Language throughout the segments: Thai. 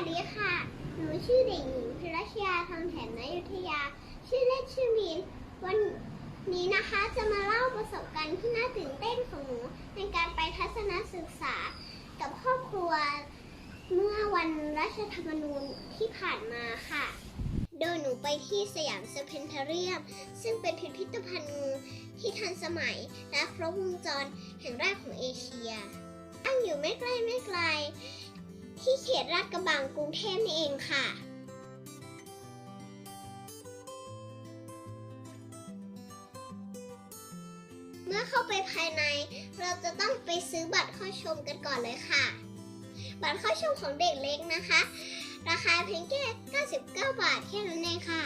วัสดีค่ะ หนูชื่อเด็กหญิงพิรชยาทองแถนนยุทยา ชื่อเล่นชื่อมีนวันนี้นะคะจะมาเล่าประสบการณ์ที่น่าตื่นเต้นของหนูในการไปทัศนศึกษา กับครอบครัว เมื่อวันรัชธรรมนูญที่ผ่านมาค่ะ โดยหนูไปที่สยามสเพนเทเรียม ซึ่งเป็นพิพิธภัณฑ์งูที่ทันสมัยและครบวงจรแห่งแรกของเอเชีย ที่เขตลาดกระบังกรุงเทพนี่เองค่ะ เมื่อเข้าไปภายใน เราจะต้องไปซื้อบัตรเข้าชมกันก่อนเลยค่ะ บัตรเข้าชมของเด็กเล็กนะคะ ราคาเพียงแค่ 99 บาทแค่นั้นเองค่ะ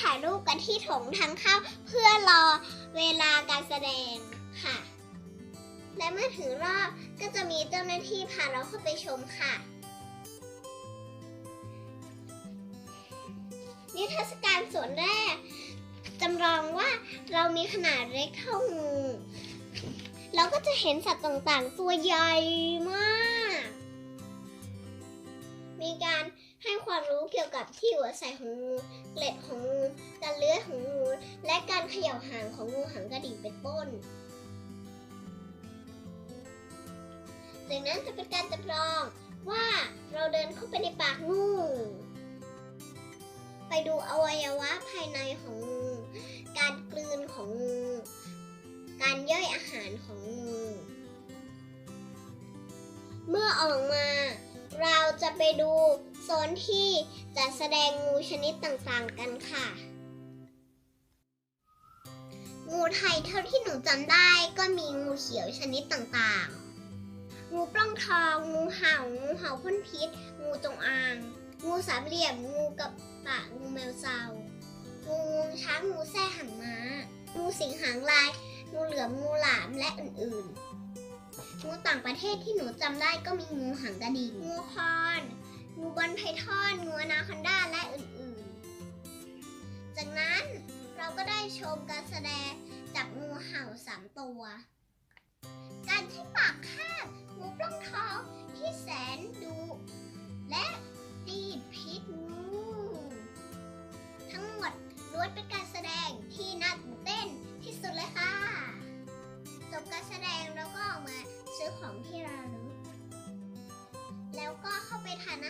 ถ่ายรูปกันที่ถงทางเข้าเพื่อรอเวลาการแสดงค่ะ และเมื่อถึงรอบก็จะมีเจ้าหน้าที่พาเราเข้าไปชมค่ะ นิทรรศการส่วนแรกจำลองว่าเรามีขนาดเล็กเท่างูเราก็จะเห็นสัตว์ต่างๆ ตัวใหญ่มาก มีการ ความรู้เกี่ยวกับที่อยู่อาศัยของงู เกล็ดของงู การเลื้อยของงู และการเขย่าหางของงูหางกระดิ่งเป็นต้นจากนั้นจะเป็นการจำลองว่าเราเดินเข้าไปในปากงู ไปดูอวัยวะภายในของงู การกลืนของงู การย่อยอาหารของงู เมื่อออกมา เราจะไปดูโซนที่จะแสดงงูชนิดต่างๆกันค่ะ งูไทยเท่าที่หนูจำได้ก็มีงูเขียวชนิดต่างๆ งูปล้องทอง งูเห่า งูเห่าพ่นพิษ งูจงอาง งูสามเหลี่ยม งูกับปะ งูแมวเซางูงวงช้าง งูแส่หางม้า งูสิงหางลาย งูเหลือม งูหลาม และอื่นๆ งูต่างประเทศที่หนูจำได้ก็มีงูหางกระดิ่งงูคอน งูบอลไพทอนงูอนาคอนดาและอื่นๆ จากนั้นเราก็ได้ชมการแสดงจับงูเห่าสามตัว การที่ปากคาบงูปล้องทองที่แสนดุและ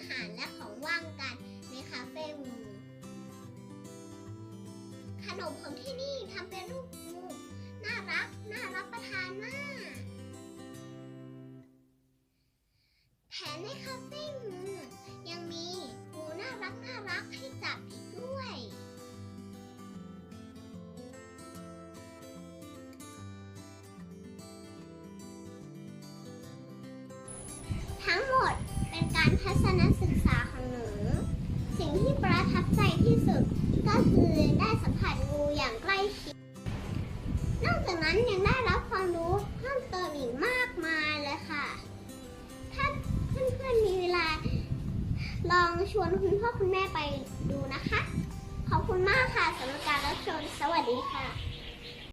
หารและของว่างกันในคาเฟ่งูขนมของที่นี่ทำเป็นรูปงูน่ารักน่ารับประทานมาก แถมในคาเฟ่งูยังมีงูน่ารักน่ารักให้จับ นอกจากนั้นยังได้รับความรู้เพิ่มเติมอีกมากมายเลยค่ะ ถ้าเพื่อนๆมีเวลา ลองชวนคุณพ่อคุณแม่ไปดูนะคะ ขอบคุณมากค่ะสำหรับการรับชม สวัสดีค่ะ